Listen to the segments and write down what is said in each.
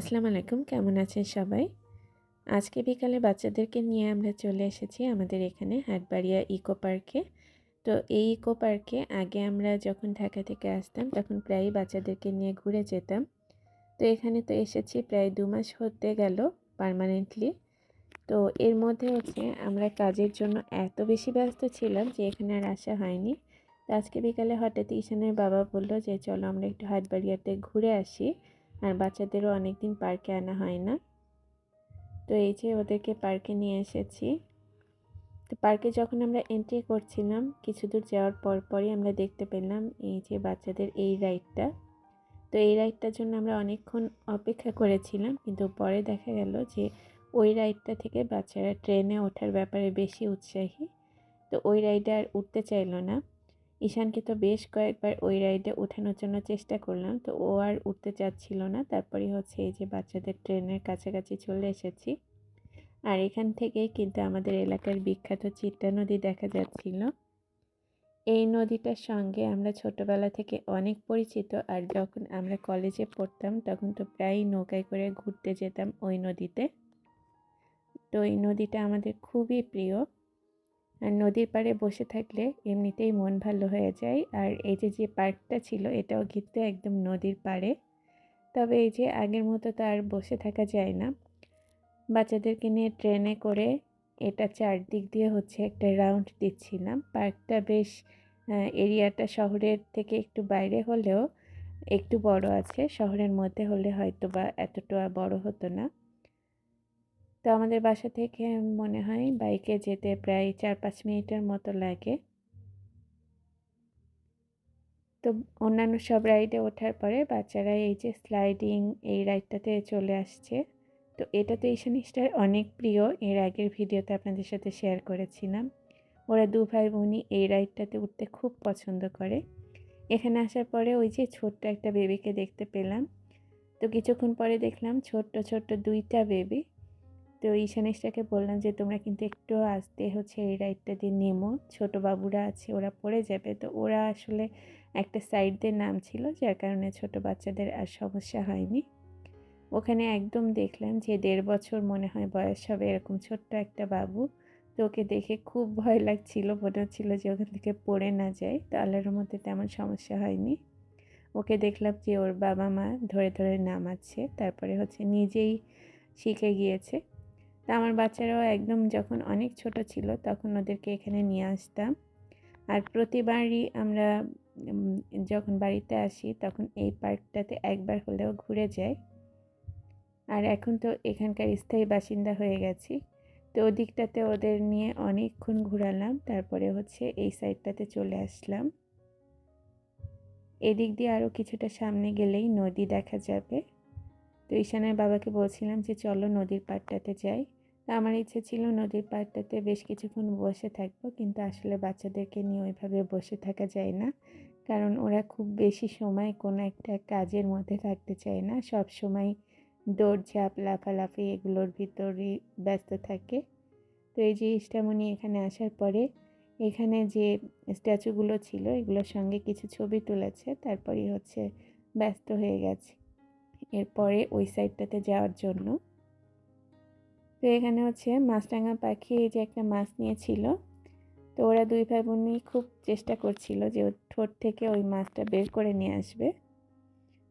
আসসালামু আলাইকুম, কেমন আছেন সবাই? আজকে বিকালে বাচ্চাদেরকে নিয়ে আমরা চলে এসেছি আমাদের এখানে হাটবাড়িয়া ইকো পার্কে। তো এই ইকো পার্কে আগে আমরা যখন ঢাকা থেকে আসতাম, তখন প্রায়ই বাচ্চাদেরকে নিয়ে ঘুরে যেতাম। তো এখানে তো এসেছি প্রায় দু মাস হতে গেল পারমানেন্টলি। তো এর মধ্যে হচ্ছে আমরা কাজের জন্য এত বেশি ব্যস্ত ছিলাম যে এখানে আর আসা হয়নি। তো আজকে বিকালে হঠাৎ ঈশানের বাবা বলল যে, চলো আমরা একটু হাটবাড়িয়াতে ঘুরে আসি। আর বাচ্চাদেরও অনেক দিন পার্কে আনা হয় না। তো এই যে ওদেরকে পার্কে নিয়ে এসেছি। তো পার্কে যখন আমরা এন্ট্রি করছিলাম, কিছু দূর যাওয়ার পর পরই আমরা দেখতে পেলাম এই যে বাচ্চাদের এই রাইডটা তো এই রাইডটার জন্য আমরা অনেকক্ষণ অপেক্ষা করেছিলাম, কিন্তু পরে দেখা গেল যে ওই রাইডটা থেকে বাচ্চারা ট্রেনে ওঠার ব্যাপারে বেশি উৎসাহী। তো ওই রাইডে আর উঠতে চাইলো না। ঈশানকে তো বেশ কয়েকবার ওই রাইডে ওঠানোর জন্য চেষ্টা করলাম, তো ও আর উঠতে চাচ্ছিল না। তারপরে হচ্ছে এই যে বাচ্চাদের ট্রেনের কাছাকাছি চলে এসেছি। আর এখান থেকেই কিন্তু আমাদের এলাকার বিখ্যাত চিত্তা নদী দেখা যাচ্ছিল। এই নদীটার সঙ্গে আমরা ছোটবেলা থেকে অনেক পরিচিত, আর যখন আমরা কলেজে পড়তাম তখন তো প্রায়ই নৌকায় করে ঘুরতে যেতাম ওই নদীতে। তো এই নদীটা আমাদের খুবই প্রিয়। আর নদীর পাড়ে বসে থাকলে এমনিতেই মন ভালো হয়ে যায়। আর এই যে যে পার্কটা ছিল, এটাও কিন্তু একদম নদীর পাড়ে। তবে এই যে, আগের মতো তো আর বসে থাকা যায় না। বাচ্চাদেরকে নিয়ে ট্রেনে করে এটা চারদিক দিয়ে হচ্ছে একটা রাউন্ড দিচ্ছিলাম। পার্কটা বেশ এরিয়াটা শহরের থেকে একটু বাইরে হলেও একটু বড় আছে। শহরের মধ্যে হলে হয়তো বা এতটা বড় হতো না। তো আমাদের বাসা থেকে মনে হয় বাইকে যেতে প্রায় চার পাঁচ মিনিটের মতো লাগে। তো অন্যান্য সব রাইডে ওঠার পরে বাচ্চারা এই যে স্লাইডিং এই রাইডটাতে চলে আসছে। তো এটা তো ঈশানিস্টার অনেক প্রিয়, এর আগের ভিডিওতে আপনাদের সাথে শেয়ার করেছিলাম। ওরা দু ভাই বোনই এই রাইডটাতে উঠতে খুব পছন্দ করে। এখানে আসার পরে ওই যে ছোট্ট একটা বেবিকে দেখতে পেলাম। তো কিছুক্ষণ পরে দেখলাম ছোট্ট ছোট্ট দুইটা বেবি তো ঈশানিসটাকে বললাম যে, তোমরা কিন্তু একটু আসতে হচ্ছে এই রাইডটা দিয়ে নেমো। ছোটো বাবুরা আছে, ওরা পড়ে যাবে। তো ওরা আসলে একটা সাইড দিয়ে নাম ছিল, যার কারণে ছোট বাচ্চাদের আর সমস্যা হয়নি। ওখানে একদম দেখলাম যে, দেড় বছর মনে হয় বয়স হবে এরকম ছোট্ট একটা বাবু। তো ওকে দেখে খুব ভয় লাগছিল, মনে হচ্ছিল যে ওখান থেকে পড়ে না যায়। তো আল্লাহর মধ্যে তেমন সমস্যা হয়নি। ওকে দেখলাম যে, ওর বাবা মা ধরে ধরে নামাচ্ছে, তারপরে হচ্ছে নিজেই শিখে গিয়েছে। তা আমার বাচ্চারাও একদম যখন অনেক ছোট ছিল তখন ওদেরকে এখানে নিয়ে আসতাম। আর প্রতিবারই আমরা যখন বাড়িতে আসি তখন এই পার্কটাতে একবার হলেও ঘুরে যাই। আর এখন তো এখানকার স্থায়ী বাসিন্দা হয়ে গেছি। তো ওদিকটাতে ওদের নিয়ে অনেকক্ষণ ঘুরালাম, তারপরে হচ্ছে এই সাইডটাতে চলে আসলাম। এদিক দিয়ে আরও কিছুটা সামনে গেলেই নদী দেখা যাবে। তো ঈশানের বাবাকে বলছিলাম যে চলো নদীর পাড়টাতে যাই। আমার ইচ্ছে ছিল নদীর পাড়টাতে বেশ কিছুক্ষণ বসে থাকব, কিন্তু আসলে বাচ্চাদেরকে নিয়ে ওইভাবে বসে থাকা যায় না। কারণ ওরা খুব বেশি সময় কোনো একটা কাজের মধ্যে থাকতে চায় না। সব সময় দৌড়ঝাঁপ লাফালাফি এগুলোর ভিতরই ব্যস্ত থাকে। তো এই যে ইষ্টামণি এখানে আসার পরে এখানে যে স্ট্যাচুগুলো ছিল, এগুলোর সঙ্গে কিছু ছবি তুলেছে। তারপরেই হচ্ছে ব্যস্ত হয়ে গেছে। এরপরে ওই সাইডটাতে যাওয়ার জন্য তো এখানে হচ্ছে মাছরাঙা পাখি এই যে একটা মাছ নিয়েছিল। তো ওরা দুই ভাই বোনই খুব চেষ্টা করছিল যে ঠোঁট থেকে ওই মাছটা বের করে নিয়ে আসবে।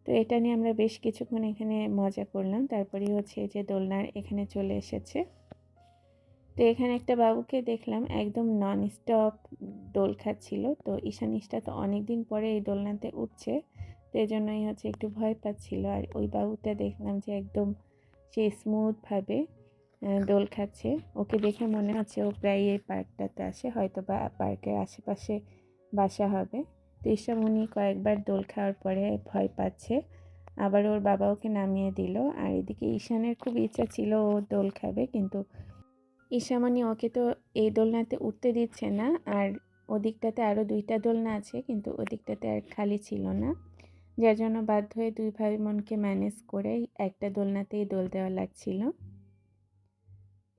তো এটা নিয়ে আমরা বেশ কিছুক্ষণ এখানে মজা করলাম। তারপরেই হচ্ছে যে দোলনার এখানে চলে এসেছে। তো এখানে একটা বাবুকে দেখলাম একদম নন স্টপ দোল খাচ্ছিল। তো ঈশানিসটা তো অনেক দিন পরে এই দোলনাতে উঠছে। তো এই জন্যই হচ্ছে একটু ভয় পাচ্ছিল। আর ওই বাবুটা দেখলাম যে একদম সে স্মুথভাবে দোল খাচ্ছে। ওকে দেখে মনে হচ্ছে ও প্রায় এই পার্কটাতে আসে হয়তো বা পার্কের আশেপাশে বাসা হবে। তো কয়েকবার দোল খাওয়ার পরে ভয় পাচ্ছে। আবার ওর বাবা ওকে নামিয়ে দিল। আর এদিকে ঈশানের খুব ইচ্ছা ছিল ও দোল খাবে, কিন্তু ঈশামণি ওকে তো এই দোলনাতে উঠতে দিচ্ছে না। আর ওদিকটাতে আরও দুইটা দোলনা আছে, কিন্তু ওদিকটাতে আর খালি ছিল না। যার জন্য বাধ্য হয়ে দুই ভাই বোনকে ম্যানেজ করে একটা দোলনাতেই দোল দেওয়া লাগছিল।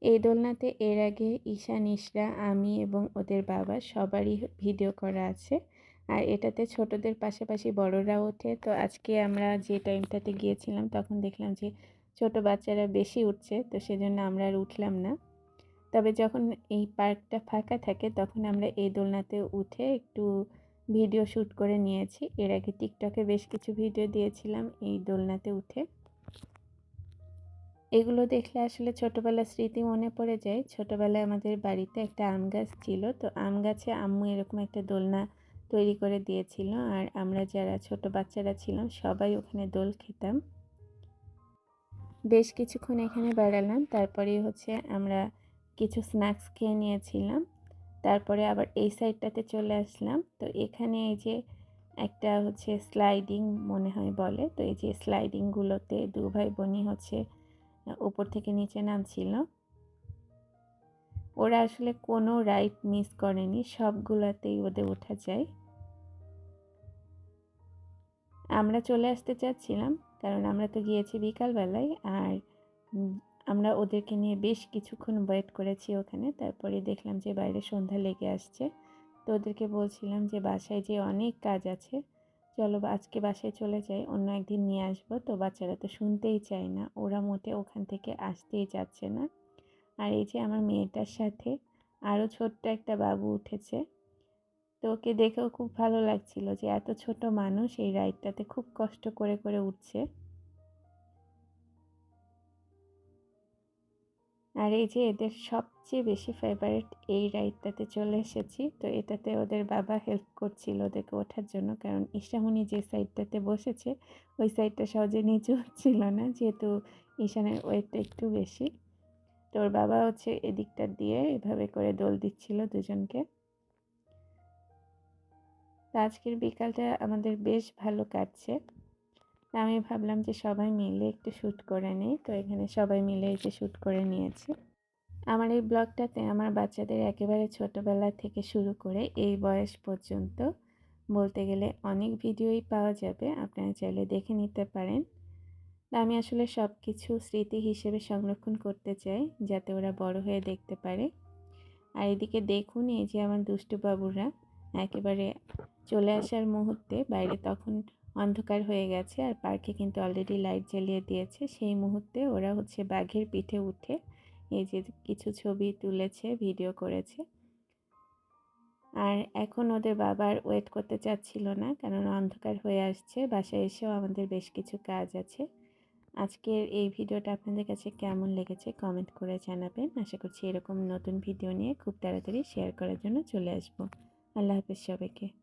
এই দোলনাতে এর আগে ঈশা, নিশরা, আমি এবং ওদের বাবা সবারই ভিডিও করা আছে। আর এটাতে ছোটদের পাশাপাশি বড়রা ওঠে। তো আজকে আমরা যে টাইমটাতে গিয়েছিলাম তখন দেখলাম যে ছোট বাচ্চারা বেশি উঠছে, তো সেজন্য আমরা আর উঠলাম না। তবে যখন এই পার্কটা ফাঁকা থাকে তখন আমরা এই দোলনাতে উঠে একটু ভিডিও শ্যুট করে নিয়েছি। এর আগে টিকটকে বেশ কিছু ভিডিও দিয়েছিলাম এই দোলনাতে উঠে। এগুলো দেখলে আসলে ছোটোবেলার স্মৃতি মনে পড়ে যায়। ছোটোবেলায় আমাদের বাড়িতে একটা আম গাছ ছিল। তো আম গাছে আম্মু এরকম একটা দোলনা তৈরি করে দিয়েছিল। আর আমরা যারা ছোট বাচ্চারা ছিলাম, সবাই ওখানে দোল খেতাম। বেশ কিছুক্ষণ এখানে বেড়ালাম। তারপরে হচ্ছে আমরা কিছু স্ন্যাক্স খেয়ে নিয়েছিলাম। তারপরে আবার এই সাইডটাতে চলে আসলাম। তো এখানে এই যে একটা হচ্ছে স্লাইডিং মনে হয় বলে। তো এই যে স্লাইডিংগুলোতে দু ভাই বোনই হচ্ছে উপর থেকে নিচে নামছিল। ওরা আসলে কোনো রাইড মিস করেনি, সবগুলোতেই ওদের ওঠা যায়। আমরা চলে আসতে চাচ্ছিলাম, কারণ আমরা তো গিয়েছি বিকালবেলায় আর আমরা ওদেরকে নিয়ে বেশ কিছুক্ষণ ওয়েট করেছি ওখানে। তারপরে দেখলাম যে বাইরে সন্ধ্যা লেগে আসছে। তো ওদেরকে বলছিলাম যে বাসায় যে অনেক কাজ আছে চলো আজকে বাসায় চলে যাই, অন্য একদিন নিয়ে আসব। তো বাচ্চারা তো শুনতেই চায় না। ওরা মোটে ওখান থেকে আসতেই যাচ্ছে না। আর এই যে আমার মেয়েটার সাথে আরও ছোট্ট একটা বাবু উঠেছে। তো ওকে দেখেও খুব ভালো লাগছিল যে এত ছোট মানুষ এই রাইডটাতে খুব কষ্ট করে করে উঠছে। আর এই যে এদের সবচেয়ে বেশি ফেভারিট এই রাইডটাতে চলে এসেছি। তো এটাতে ওদের বাবা হেল্প করছিল ওদেরকে ওঠার জন্য। কারণ ঈশামণি যে সাইডটাতে বসেছে, ওই সাইডটা সহজে নিচু হচ্ছিল না, যেহেতু ঈশানের ওয়েটটা একটু বেশি। তো ওর বাবা হচ্ছে এদিকটা দিয়ে এভাবে করে দোল দিচ্ছিল দুজনকে। তো আজকের বিকালটা আমাদের বেশ ভালো কাটছে। আমি ভাবলাম যে সবাই মিলে একটু শ্যুট করে নিই, তো এখানে সবাই মিলে এই যে শ্যুট করে নিয়েছি। আমার এই ব্লগটাতে আমার বাচ্চাদের একেবারে ছোটোবেলা থেকে শুরু করে এই বয়স পর্যন্ত বলতে গেলে অনেক ভিডিওই পাওয়া যাবে, আপনারা চাইলে দেখে নিতে পারেন। আমি আসলে সব কিছু স্মৃতি হিসেবে সংরক্ষণ করতে চাই, যাতে ওরা বড় হয়ে দেখতে পারে। আর এদিকে দেখুন, এই যে আমার দুষ্টু বাবুরা, একেবারে চলে আসার মুহূর্তে বাইরে তখন অন্ধকার হয়ে গেছে আর পার্কে কিন্তু অলরেডি লাইট জ্বালিয়ে দিয়েছে। সেই মুহূর্তে ওরা হচ্ছে বাঘের পিঠে উঠে এই যে কিছু ছবি তুলেছে ভিডিও করেছে। আর এখন ওদের বাবার ওয়েট করতে চাচ্ছিল না কারণ অন্ধকার হয়ে আসছে, বাসায় এসেও আমাদের বেশ কিছু কাজ আছে। আজকের এই ভিডিওটা আপনাদের কাছে কেমন লেগেছে কমেন্ট করে জানাবেন। আশা করছি এরকম নতুন ভিডিও নিয়ে খুব তাড়াতাড়ি শেয়ার করার জন্য চলে আসব। আল্লাহ হাফেজ সবাইকে।